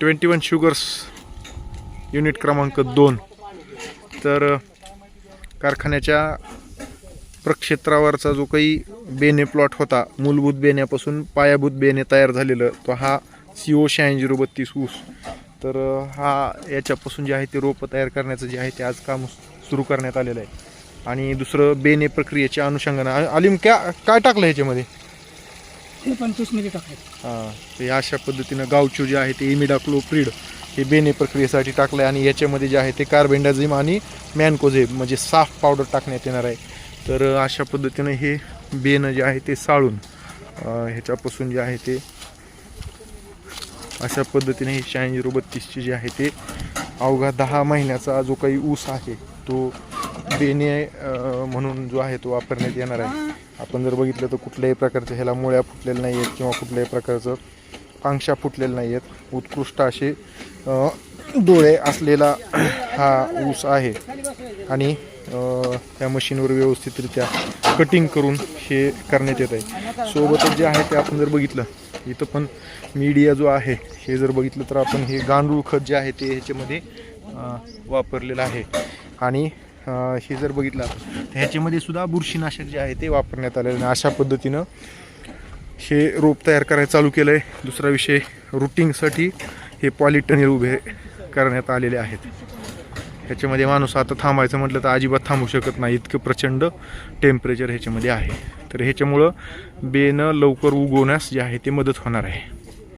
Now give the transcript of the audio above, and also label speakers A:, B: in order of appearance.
A: Twenty one sugars unit क्रमांक दोन. तर कारखान्याच्या प्रक्षेत्रावरचा जो काही बेने प्लॉट होता मूलभूत बेण्यापासून पायाभूत बेने तयार झालेलं तो हा सी ओ शहाऐंशी झिरो बत्तीस ऊस. तर हा याच्यापासून जे आहे ते रोपं तयार करण्याचं जे आहे ते आज काम सुरू करण्यात आलेलं आहे. आणि दुसरं बेने प्रक्रियेच्या अनुषंगानं आलिम क्या काय टाकलं ह्याच्यामध्ये?
B: हे पंचवीस मिनिट टाकायचं
A: हां ते अशा पद्धतीनं गावचू जे आहे ते इमिडाक्लोप्रीड हे बेने प्रक्रियेसाठी टाकलं आहे आणि याच्यामध्ये जे आहे ते कार्बेंडाझिम आणि मॅनकोझेब म्हणजे साफ पावडर टाकण्यात येणार आहे. तर अशा पद्धतीनं हे बेनं जे आहे ते साळून ह्याच्यापासून जे आहे ते अशा पद्धतीने हे शहाऐंशी झिरो बत्तीसचे जे आहे ते अवघा दहा महिन्याचा जो काही ऊस आहे तो बेने म्हणून जो आहे तो वापरण्यात येणार आहे. आपण जर बघितलं तर कुठल्याही प्रकारच्या ह्याला मुळ्या फुटलेल्या नाही आहेत किंवा कुठल्याही प्रकारचं पांक्षा फुटलेल्या नाही आहेत उत्कृष्ट असे डोळे असलेला हा ऊस आहे. आणि त्या मशीनवर व्यवस्थितरित्या कटिंग करून हे करण्यात येत आहे. सोबतच जे आहे ते आपण जर बघितलं इथं पण मीडिया जो आहे हे जर बघितलं तर आपण हे गांडूळ खत जे आहे ते ह्याच्यामध्ये वापरलेलं आहे. आणि हे जर बघितलं तर ह्याच्यामध्ये सुद्धा बुरशीनाशक जे आहे ते वापरण्यात आलेलं आहे अशा पद्धतीनं हे रोप तयार करायला चालू केलं आहे दुसरा विषय रुटिंगसाठी हे पॉलिटनेल उभे करण्यात आलेले आहेत. ह्याच्यामध्ये माणूस आता थांबायचं म्हटलं तर अजिबात थांबू शकत नाही. इतकं प्रचंड टेम्परेचर ह्याच्यामध्ये आहे. तर ह्याच्यामुळं बेनं लवकर उगवण्यास जे आहे ते मदत होणार आहे.